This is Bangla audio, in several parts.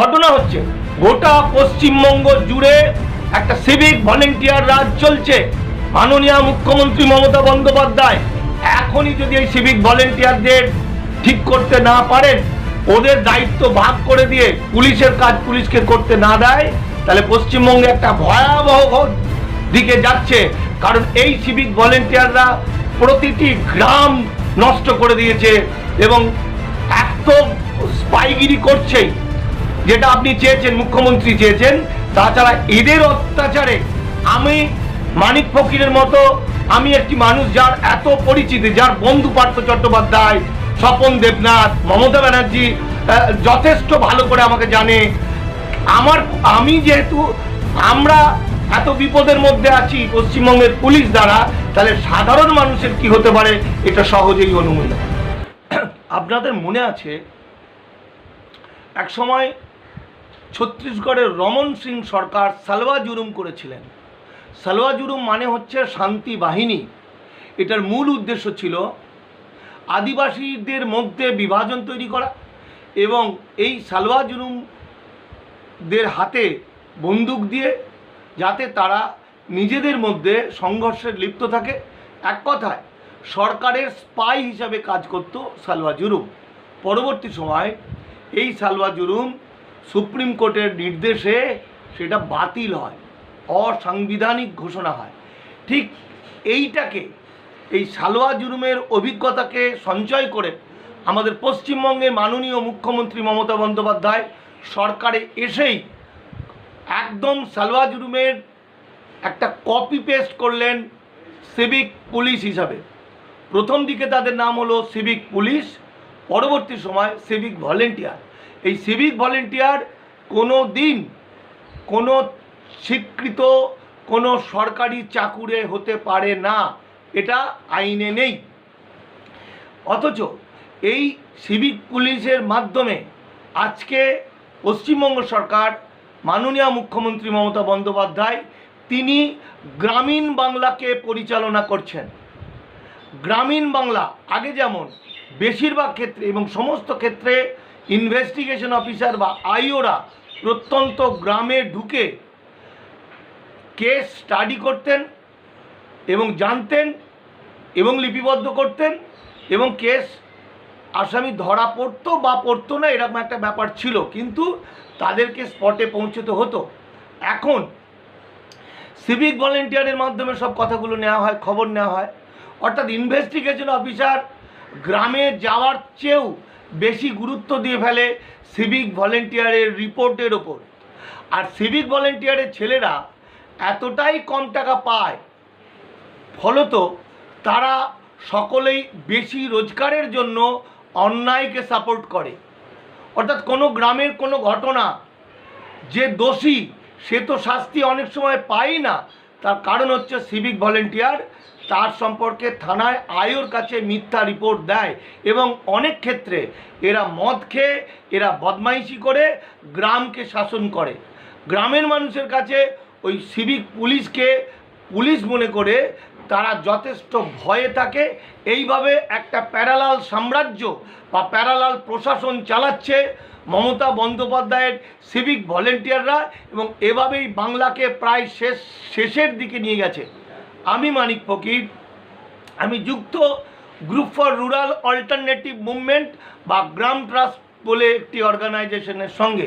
ঘটনা হচ্ছে, গোটা পশ্চিমবঙ্গ জুড়ে একটা সিভিক ভলেন্টিয়ার রাজ চলছে। মাননীয় মুখ্যমন্ত্রী মমতা বন্দ্যোপাধ্যায়, এখনই যদি এই সিভিক ভলেন্টিয়ারদের ঠিক করতে না পারেন, ওদের দায়িত্ব ভাগ করে দিয়ে পুলিশের কাজ পুলিশকে করতে না দেয়, তাহলে পশ্চিমবঙ্গে একটা ভয়াবহ দিকে যাচ্ছে। কারণ এই সিভিক ভলেন্টিয়াররা প্রতিটি গ্রাম নষ্ট করে দিয়েছে এবং এত স্পাইগিরি করছেই। যেটা আপনি চেয়েছেন, মুখ্যমন্ত্রী চেয়েছেন, তাছাড়া এদের অত্যাচারে আমি মানিক ফকিরের মতো, আমি একটি মানুষ যার এত পরিচিতি, যার বন্ধু পার্থ চট্টোপাধ্যায়, স্বপন দেবনাথ, মমতা ব্যানার্জি যথেষ্ট ভালো করে আমাকে জানে। আমার, আমি যেহেতু, আমরা এত বিপদের মধ্যে আছি, পশ্চিমবঙ্গের পুলিশ দ্বারা, তাহলে সাধারণ মানুষের কি হতে পারে, এটা সহজেই অনুমোদন। আপনাদের মনে আছে, এক সময় ছত্তিশগড়ের রমন সিং সরকার সালওয়া জুলুম করেছিলেন। সালওয়া জুলুম মানে হচ্ছে শান্তি বাহিনী। এটার মূল উদ্দেশ্য ছিল আদিবাসীদের মধ্যে বিভাজন তৈরি করা এবং এই সালওয়া জুলুমদের হাতে বন্দুক দিয়ে যাতে তারা নিজেদের মধ্যে সংঘর্ষে লিপ্ত থাকে। এক কথায়, সরকারের স্পাই হিসাবে কাজ করত সালওয়া জুলুম পরবর্তী সময় এই সালওয়া জুলুম সুপ্রিম কোর্টের নির্দেশে সেটা বাতিল হয়, অসাংবিধানিক ঘোষণা হয়। ঠিক এইটাকে, এই সালোয়া জুরুমের অভিজ্ঞতাকে সঞ্চয় করে আমাদের পশ্চিমবঙ্গের মাননীয় মুখ্যমন্ত্রী মমতা বন্দ্যোপাধ্যায় সরকারে এসেই একদম সালোয়া জুরুমের একটা কপি পেস্ট করলেন সিভিক পুলিশ হিসাবে। প্রথম দিকে তাদের নাম হলো সিভিক পুলিশ পরবর্তী সময় সিভিক ভলেন্টিয়ার এই সিভিক ভলেন্টিয়ার কোনো দিন কোনো স্বীকৃত কোনো সরকারি চাকুরে হতে পারে না, এটা আইনে নেই। অথচ এই সিভিক পুলিশের মাধ্যমে আজকে পশ্চিমবঙ্গ সরকার, মাননীয় মুখ্যমন্ত্রী মমতা বন্দ্যোপাধ্যায়, তিনি গ্রামীণ বাংলাকে পরিচালনা করছেন। গ্রামীণ বাংলা আগে যেমন, বেশিরভাগ ক্ষেত্রে এবং সমস্ত ক্ষেত্রে ইনভেস্টিগেশন অফিসার বা আইওরা প্রত্যন্ত গ্রামে ঢুকে কেস স্টাডি করতেন এবং জানতেন এবং লিপিবদ্ধ করতেন এবং কেস আসামি ধরা পড়তো বা পড়তো না, এরকম একটা ব্যাপার ছিল। কিন্তু তাদেরকে স্পটে পৌঁছতে হতো। এখন সিভিক ভলেন্টিয়ারের মাধ্যমে সব কথাগুলো নেওয়া হয়, খবর নেওয়া হয়। অর্থাৎ ইনভেস্টিগেশন অফিসার গ্রামে যাওয়ার চেয়েও বেশি গুরুত্ব দিয়ে ফেলে সিভিক ভলেন্টিয়ারের রিপোর্টের ওপর। আর সিভিক ভলেন্টিয়ারের ছেলেরা এতটাই কম টাকা পায়, ফলত তারা সকলেই বেশি রোজগারের জন্য অন্যায়কে সাপোর্ট করে। অর্থাৎ কোনো গ্রামের কোনো ঘটনা যে দোষী সে তো শাস্তি অনেক সময় পায় না। তার কারণ হচ্ছে সিভিক ভলেন্টিয়ার তার সম্পর্কে থানায় আয়োর কাছে মিথ্যা রিপোর্ট দেয় এবং অনেক ক্ষেত্রে এরা মদ খেয়ে, এরা বদমাইশি করে গ্রামকে শাসন করে। গ্রামের মানুষের কাছে ওই সিভিক পুলিশকে, পুলিশ মনে করে তারা যথেষ্ট ভয়ে থাকে। এইভাবে একটা প্যারালাল সাম্রাজ্য বা প্যারালাল প্রশাসন চালাচ্ছে মমতা বন্দ্যোপাধ্যায়ের সিভিক ভলেন্টিয়াররা এবং এভাবেই বাংলাকে প্রায় শেষ, শেষের দিকে নিয়ে গেছে। আমি মানিক ফকির, আমি যুক্ত group for rural alternative movement বা গ্রাম ট্রাস্ট বলে একটি অর্গানাইজেশনের সঙ্গে,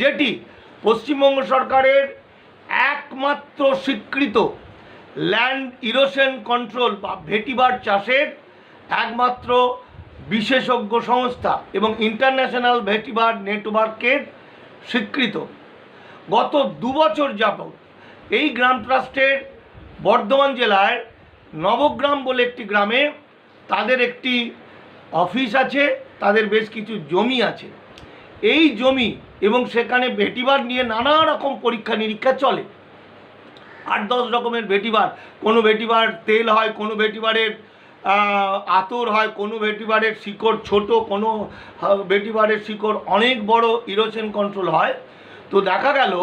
যেটি পশ্চিমবঙ্গ সরকারের একমাত্র স্বীকৃত ল্যান্ড ইরোশন কন্ট্রোল বা ভেটিবার চাষের একমাত্র বিশেষজ্ঞ সংস্থা এবং ইন্টারন্যাশনাল ভেটিবার নেটওয়ার্কের স্বীকৃত। গত দু বছর যাবৎ এই গ্রাম ট্রাস্টের বর্ধমান জেলায় নবগ্রাম বলে একটি গ্রামে তাদের একটি অফিস আছে, তাদের বেশ কিছু জমি আছে। এই জমি এবং সেখানে ভেটিবার নিয়ে নানা রকম পরীক্ষা নিরীক্ষা চলে। আট দশ রকমের ভেটিবার। কোনো ভেটিবার তেল হয়, কোনো ভেটিবারের আতর হয়, কোনো ভেটিবারের শিকড় ছোট, কোনো ভেটিবারের শিকড় অনেক বড় ইরোশন কন্ট্রোল হয়। তো দেখা গেল,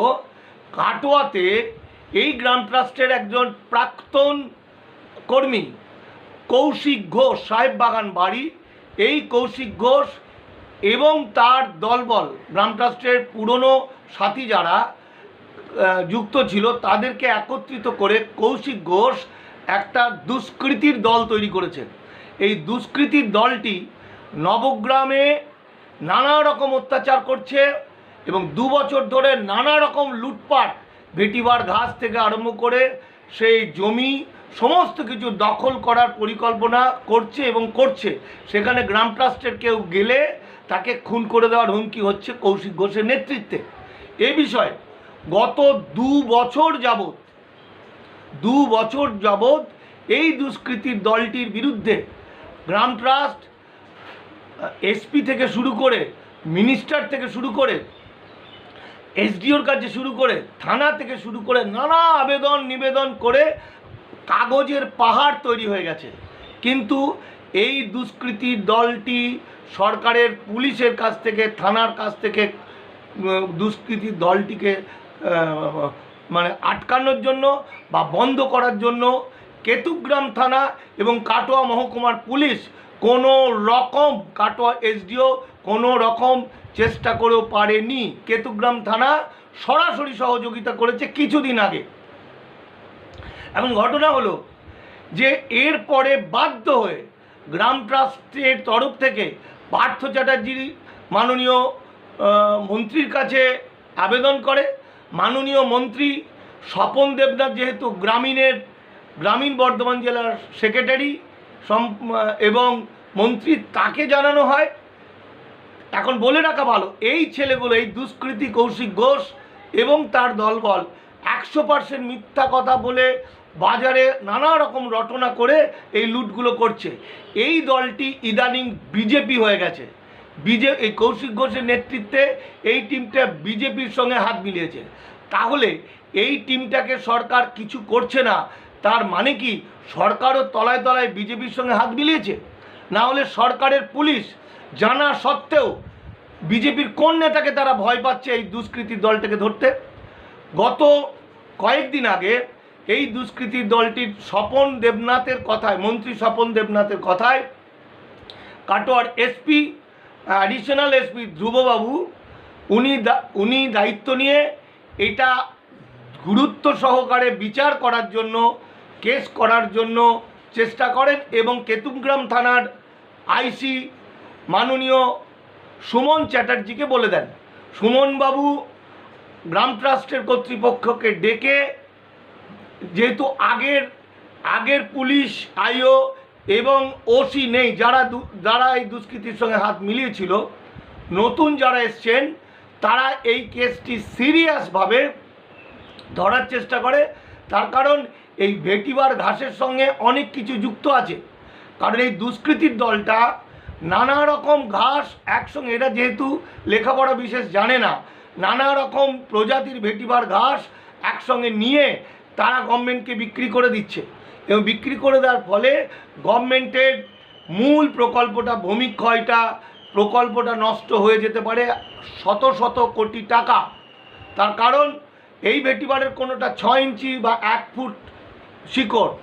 কাটোয়াতে এই গ্রাম ট্রাস্টের একজন প্রাক্তন কর্মী, কৌশিক ঘোষ, সাহেব বাগান বাড়ি। এই কৌশিক ঘোষ এবং তার দলবল, গ্রাম ট্রাস্টের পুরনো সাথী যারা যুক্ত ছিল, তাদেরকে একত্রিত করে কৌশিক ঘোষ একটা দুষ্কৃতির দল তৈরি করেছেন। এই দুষ্কৃতির দলটি নবগ্রামে নানা রকম অত্যাচার করছে এবং দু বছর ধরে নানা রকম লুটপাট, ভেটিবার ঘাস থেকে আরম্ভ করে সেই জমি সমস্ত কিছু দখল করার পরিকল্পনা করছে এবং করছে। সেখানে গ্রাম ট্রাস্টের কেউ গেলে তাকে খুন করে দেওয়ার হুমকি হচ্ছে কৌশিক ঘোষের নেতৃত্বে। এ বিষয়ে গত দু বছর যাবৎ, দু বছর যাবৎ এই দুষ্কৃতির দলটির বিরুদ্ধে গ্রাম ট্রাস্ট, এসপি থেকে শুরু করে, মিনিস্টার থেকে শুরু করে, এসডিওর কাছে শুরু করে, থানা থেকে শুরু করে নানা আবেদন নিবেদন করে কাগজের পাহাড় তৈরি হয়ে গেছে। কিন্তু এই দুষ্কৃতির দলটি সরকারের পুলিশের কাছ থেকে, থানার কাছ থেকে দুষ্কৃতির দলটিকে মানে আটকানোর জন্য বা বন্ধ করার জন্য কেতুগ্রাম থানা এবং কাটোয়া মহকুমার পুলিশ কোনো রকম কাটোয়া এসডিও কোনো রকম চেষ্টা করেও পারেনি। কেতুগ্রাম থানা সরাসরি সহযোগিতা করেছে কিছুদিন আগে। এখন ঘটনা হলো যে এরপরে বাধ্য হয়ে গ্রাম ট্রাস্টের তরফ থেকে পার্থ চ্যাটার্জি মাননীয় মন্ত্রীর কাছে আবেদন করে মাননীয় মন্ত্রী স্বপন দেবনাথ যেহেতু গ্রামীণের, গ্রামীণ বর্ধমান জেলার সেক্রেটারি এবং মন্ত্রী তাকে জানানো হয়। এখন বলে রাখা ভালো, এই ছেলেগুলো, এই দুষ্কৃতী কৌশিক ঘোষ এবং তার দলবল একশো পার্সেন্ট মিথ্যা কথা বলে বাজারে নানা রকম রটনা করে এই লুটগুলো করছে। এই দলটি ইদানিং বিজেপি হয়ে গেছে। বিজে এই কৌশিক ঘোষের নেতৃত্বে এই টিমটা বিজেপির সঙ্গে হাত মিলিয়েছে। তাহলে এই টিমটাকে সরকার কিছু করছে না, তার মানে কি সরকারও তলায় তলায় বিজেপির সঙ্গে হাত মিলিয়েছে? না হলে সরকারের পুলিশ জানা সত্ত্বেও বিজেপির কোন নেতাকে তারা ভয় পাচ্ছে এই দুষ্কৃতী দলটাকে ধরতে? গত কয়েকদিন আগে এই দুষ্কৃতী দলটির স্বপন দেবনাথের কথায়, মন্ত্রী স্বপন দেবনাথের কথায় কাটোয়ার এসপি অ্যাডিশনাল এসপি ধ্রুববাবু, উনি উনি দায়িত্ব নিয়ে এটা গুরুত্ব সহকারে বিচার করার জন্য, কেস করার জন্য চেষ্টা করেন এবং কেতুমগ্রাম থানার আইসি মাননীয় সুমন চ্যাটার্জিকে বলে দেন। সুমনবাবু গ্রাম ট্রাস্টের কর্তৃপক্ষকে ডেকে, যেহেতু আগের আগের পুলিশ আইও এবং ওসি নেই, যারা যারা এই দুষ্কৃতির সঙ্গে হাত মিলিয়েছিল, নতুন যারা এসছেন, তারা এই কেসটি সিরিয়াসভাবে ধরার চেষ্টা করে। তার কারণ এই ভেটিবার ঘাসের সঙ্গে অনেক কিছু যুক্ত আছে। কারণ এই দুষ্কৃতির দলটা নানা রকম ঘাস একসঙ্গে, এরা যেহেতু লেখাপড়া বিশেষ জানে না, নানা রকম প্রজাতির ভেটিবার ঘাস একসঙ্গে নিয়ে তারা গভর্নমেন্টকে বিক্রি করে দিচ্ছে। এবং বিক্রি করে দেওয়ার ফলে গভর্নমেন্টের মূল প্রকল্পটা ভূমিক্ষয়টা প্রকল্পটা নষ্ট হয়ে যেতে পারে শত শত কোটি টাকা। তার কারণ এই ভেটিবারের কোনোটা ছয় ইঞ্চি বা এক ফুট শিকড়।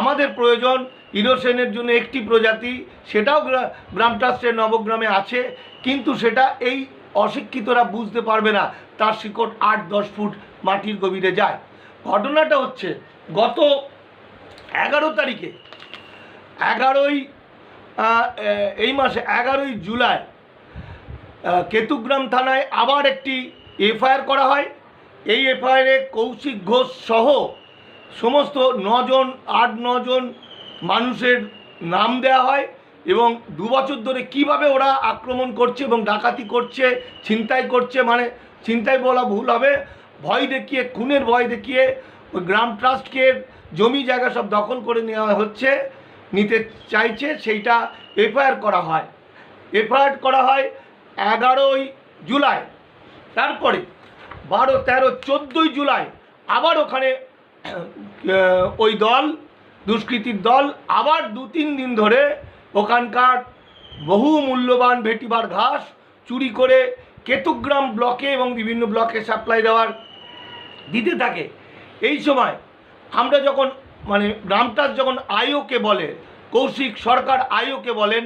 আমাদের প্রয়োজন ইরোসেনের জন্য একটি প্রজাতি, সেটাও গ্রাম ট্রাস্টের নবগ্রামে আছে, কিন্তু সেটা এই অশিক্ষিতরা বুঝতে পারবে না, তার শিকড় আট দশ ফুট মাটির গভীরে যায়। ঘটনাটা হচ্ছে গত এগারো তারিখে, এগারোই এই মাসে এগারোই জুলাই কেতুগ্রাম থানায় আবার একটি এফআইআর করা হয়। এই এফআইআরে কৌশিক ঘোষ সহ সমস্ত নজন, আট, নজন মানুষের নাম দেওয়া হয় এবং দু বছর ধরে কীভাবে ওরা আক্রমণ করছে এবং ডাকাতি করছে, ছিনতাই করছে মানে ছিনতাই বলা ভুল হবে। ভয় দেখিয়ে, খুনের ভয় দেখিয়ে গ্রাম ট্রাস্টকে জমি জায়গা সব দখল করে নেওয়া হচ্ছে, নিতে চাইছে, সেইটা এফআইআর করা হয়। এফআইআর করা হয় এগারোই জুলাই। তারপরে বারো, তেরো, চোদ্দোই জুলাই আবার ওখানে ওই দল, দুষ্কৃতির দল আবার দু তিন দিন ধরে ওখানকার বহু মূল্যবান ভেটিবার ঘাস চুরি করে কেতুগ্রাম ব্লকে এবং বিভিন্ন ব্লকে সাপ্লাই দেওয়ার দিতে থাকে। এই সময় আমরা যখন মানে গ্রামটার যখন আইওকে বলে, কৌশিক সরকার আইওকে বলেন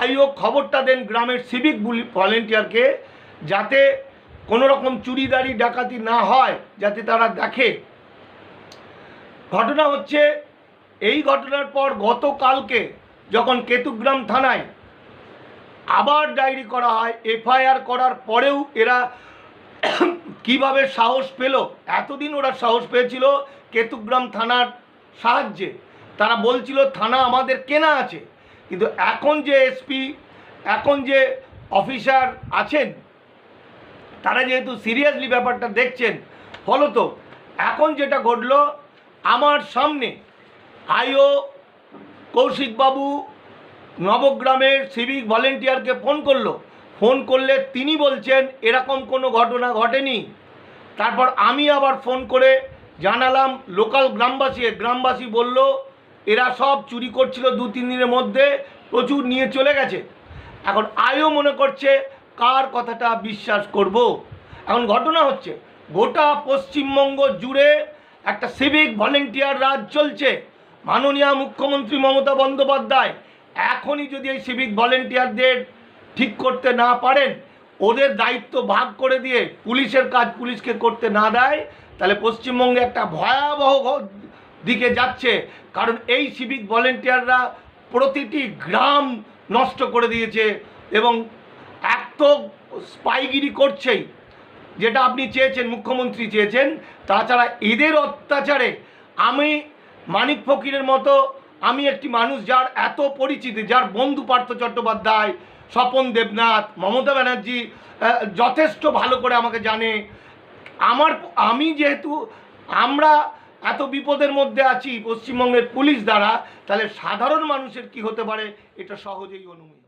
আইও খবরটা দেন গ্রামের সিভিক ভলেন্টিয়ারকে যাতে কোনো রকম চুরিদারি, ডাকাতি না হয়, যাতে তারা দেখে। ঘটনা হচ্ছে, এই ঘটনার পর গতকালকে যখন কেতুগ্রাম থানায় আবার ডায়েরি করা হয়, এফআইআর করার পরেও এরা কীভাবে সাহস পেল, এতদিন ওরা সাহস পেয়েছিল কেতুগ্রাম থানার সাহায্যে। তারা বলছিল, থানা আমাদের কেনা আছে। কিন্তু এখন যে এসপি, এখন যে অফিসার আছেন, তারা যেহেতু সিরিয়াসলি ব্যাপারটা দেখছেন, ফলত এখন যেটা ঘটলো, আমার সামনে আইও কৌশিকবাবু নবগ্রামের সিভিক ভলেন্টিয়ারকে ফোন করল। ফোন করলে তিনি বলছেন, এরকম কোনো ঘটনা ঘটেনি। তারপর আমি আবার ফোন করে জানালাম, লোকাল গ্রামবাসী গ্রামবাসী বলল, এরা সব চুরি করছিল দু, তিন দিনের মধ্যে, প্রচুর নিয়ে চলে গেছে। এখন আয়ও মনে করছে, কার কথাটা বিশ্বাস করব? এখন ঘটনা হচ্ছে, গোটা পশ্চিমবঙ্গ জুড়ে একটা সিভিক ভলেন্টিয়ার রাজ চলছে। মাননীয় মুখ্যমন্ত্রী মমতা বন্দ্যোপাধ্যায় এখনই যদি এই সিভিক ভলেন্টিয়ারদের ঠিক করতে না পারেন, ওদের দায়িত্ব ভাগ করে দিয়ে পুলিশের কাজ পুলিশকে করতে না দেয় তাহলে পশ্চিমবঙ্গে একটা ভয়াবহ দিকে যাচ্ছে। কারণ এই সিভিক ভলেন্টিয়াররা প্রতিটি গ্রাম নষ্ট করে দিয়েছে এবং এক তো স্পাইগিরি করছেই। যেটা আপনি চেয়েছেন, মুখ্যমন্ত্রী চেয়েছেন, তাছাড়া এদের অত্যাচারে আমি মানিক ফকিরের মতো, আমি একটি মানুষ যার এত পরিচিতি, যার বন্ধু পার্থ চট্টোপাধ্যায়, স্বপন দেবনাথ, মমতা ব্যানার্জি যথেষ্ট ভালো করে আমাকে জানে। আমার আমি যেহেতু, আমরা এত বিপদের মধ্যে আছি, পশ্চিমবঙ্গের পুলিশ দ্বারা, তাহলে সাধারণ মানুষের কি হতে পারে? এটা সহজেই অনুমিত